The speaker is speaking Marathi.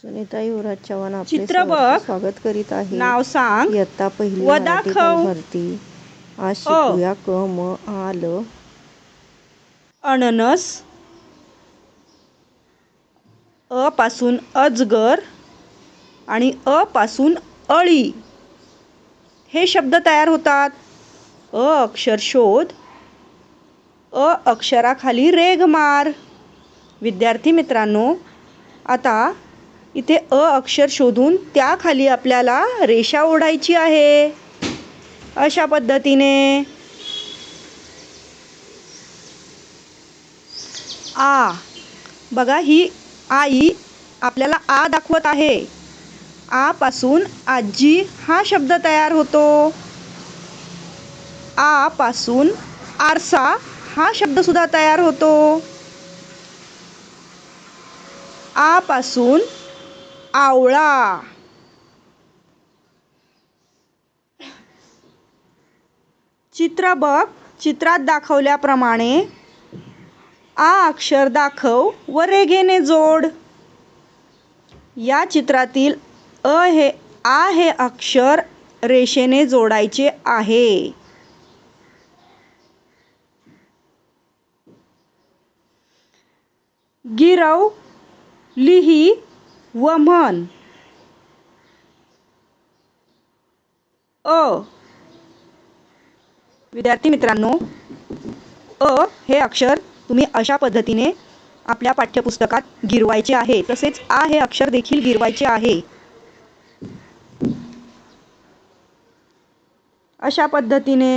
सुनीता युवराज चव्हाण आपले चित्र सहर्ष बघ. स्वागत करीत आहे. नाव सांग. इयत्ता पहिली व मराठी दाखव. भरती आज शिकूया क म आ ल. अननस. अ पासून अजगर आणि अ पासून अळी. हे शब्द तयार होतात. अ अक्षर शोध. अ अक्षराखाली रेघ मार विद्यार्थी मित्रांनो आता इथे अ अक्षर शोधून त्याखाली आपल्याला रेषा ओढायची आहे. अशा पद्धतीने. आ. बघा ही आई आपल्याला आ दाखवत आहे. आपासून आजी हा शब्द तयार होतो. आपासून आरसा हा शब्दसुद्धा तयार होतो. आपासून आवळा. चित्र बघ. चित्रात दाखवल्याप्रमाणे आ अक्षर दाखव व रेघेने जोड. या चित्रातील अ हे आ हे अक्षर रेषेने जोडायचे आहे. गिरव लिही व म्हण अ. विद्यार्थी मित्रांनो अ हे अक्षर तुम्ही अशा पद्धतीने आपल्या पाठ्यपुस्तकात गिरवायचे आहे. तसेच आ हे अक्षर देखील गिरवायचे आहे. अशा पद्धतीने